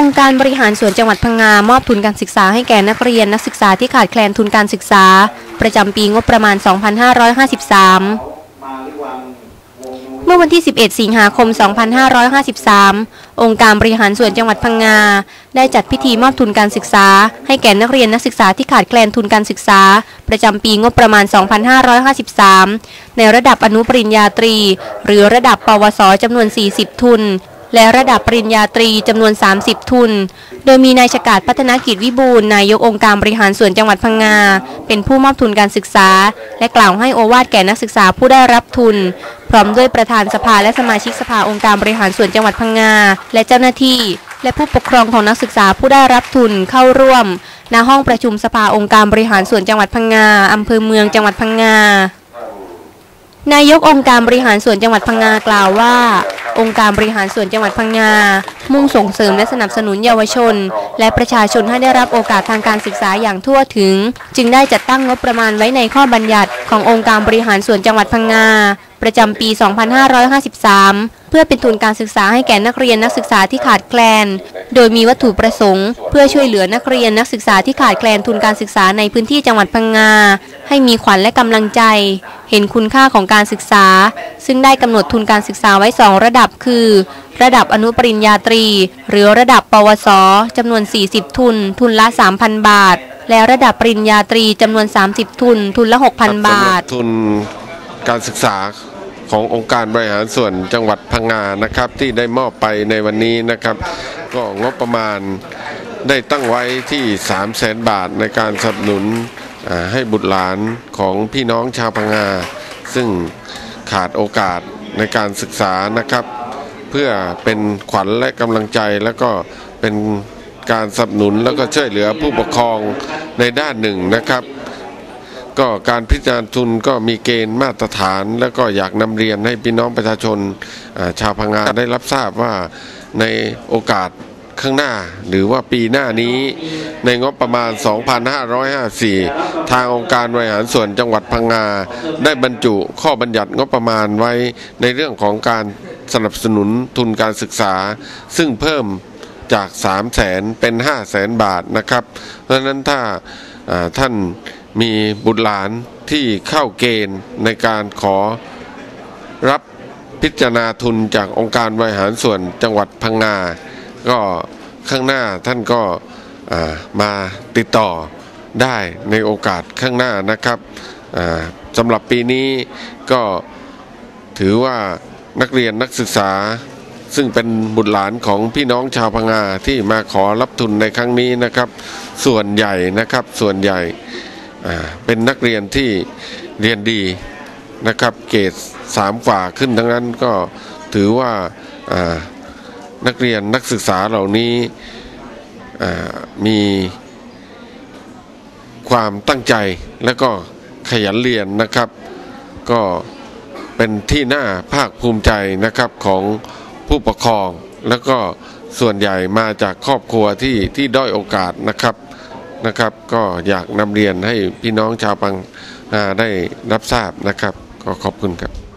องค์การบริหารส่วนจังหวัดพังงามอบทุนการศึกษาให้แก่นักเรียนนักศึกษาที่ขาดแคลนทุนการศึกษา ประจำปีงบประมาณ 2553 เมื่อวันที่ 11 สิงหาคม 2553 องค์การบริหารส่วนจังหวัดพังงา ได้จัดพิธีมอบทุนการศึกษา ให้แก่นักเรียนนักศึกษาที่ขาดแคลนทุนการศึกษา ประจำปีงบประมาณ 2553 ในระดับอนุปริญญาตรี หรือระดับปวสจำนวน 40 ทุน และระดับปริญญาตรีจำนวน 30 ทุน โดยมีนายชกาดพัฒนกิจวิบูลนายกองค์การบริหารส่วนจังหวัดพังงา เป็นผู้มอบทุนการศึกษา และกล่าวให้โอวาทแก่นักศึกษาผู้ได้รับทุน พร้อมด้วยประธานสภาและสมาชิกสภาองค์การบริหารส่วนจังหวัดพังงา และเจ้าหน้าที่ และผู้ปกครองของนักศึกษาผู้ได้รับทุนเข้าร่วมณห้องประชุมสภาองค์การบริหารส่วนจังหวัดพังงาอำเภอเมืองจังหวัดพังงานายกองค์การบริหารส่วนจังหวัดพังงากล่าวว่า องค์การบริหารส่วนจังหวัดพังงา มุ่งส่งเสริมและสนับสนุนเยาวชน และประชาชนให้ได้รับโอกาสทางการศึกษาอย่างทั่วถึง จึงได้จัดตั้งงบประมาณไว้ในข้อบัญญัติขององค์การบริหารส่วนจังหวัดพังงา ประจำปี 2553 เพื่อเป็นทุนการศึกษาให้แก่นักเรียนนักศึกษาที่ขาดแคลน โดยมีวัตถุประสงค์ เพื่อช่วยเหลือนักเรียนนักศึกษาที่ขาดแคลนทุนการศึกษาในพื้นที่จังหวัดพังงา ให้มีขวัญและกำลังใจ เห็นคุณค่าของการศึกษา ซึ่งได้กำหนดทุนการศึกษาไว้ 2 ระดับคือ ระดับอนุปริญญาตรี หรือระดับปวสจำนวน 40 ทุน ทุนละ 3,000 บาท และระดับปริญญาตรีจำนวน 30 ทุน ทุนละ 6,000 บาท ทุนการศึกษาขององค์การบริหารส่วนจังหวัดพังงานะครับ ที่ได้มอบไปในวันนี้นะครับ ก็งบประมาณได้ตั้งไว้ที่ 3 0 0แสนบาทในการสนับสนุนอ่า ให้บุตรหลานของพี่น้องชาวพังงา ซึ่งขาดโอกาสในการศึกษานะครับ เพื่อเป็นขวัญและกำลังใจแล้วก็เป็นการสนับสนุนแล้วก็ช่วยเหลือผู้ปกครองในด้านหนึ่งนะครับ ก็การพิจารณาทุนก็มีเกณฑ์มาตรฐาน แล้วก็อยากนำเรียนให้พี่น้องประชาชนชาวพังงาได้รับทราบว่าในโอกาส ข้างหน้า หรือว่าปีหน้านี้ในงบประมาณ 2,554 ทางองค์การบริหารส่วนจังหวัดพังงา ได้บรรจุข้อบัญญัติงบประมาณไว้ในเรื่องของการสนับสนุนทุนการศึกษา ซึ่งเพิ่มจาก 3 0 0แสนเป็น 5 0 0แสนบาทนะครับ เพราะนั้นถ้าอ่าท่านมีบุตรหลานที่เข้าเกณฑ์ในการขอรับพิจารณาทุนจากองค์การบริหารส่วนจังหวัดพังงา ก็ข้างหน้าท่านก็มาติดต่อได้ในโอกาสข้างหน้านะครับสำหรับปีนี้ก็ถือว่านักเรียนนักศึกษา ซึ่งเป็นบุตรหลานของพี่น้องชาวพังงาที่มาขอรับทุนในครั้งนี้นะครับ ส่วนใหญ่นะครับส่วนใหญ่เป็นนักเรียนที่เรียนดีนะครับ เกรดสามฝ่าขึ้นทั้งนั้นก็ถือว่าอ่า นักเรียนนักศึกษาเหล่านี้มีความตั้งใจและก็ขยันเรียนนะครับ ก็เป็นที่น่าภาคภูมิใจนะครับของผู้ปกครอง แล้วก็ส่วนใหญ่มาจากครอบครัวที่ที่ด้อยโอกาสนะครับนะครับ ก็อยากนำเรียนให้พี่น้องชาวปังอาได้รับทราบนะครับ ก็ขอบคุณครับ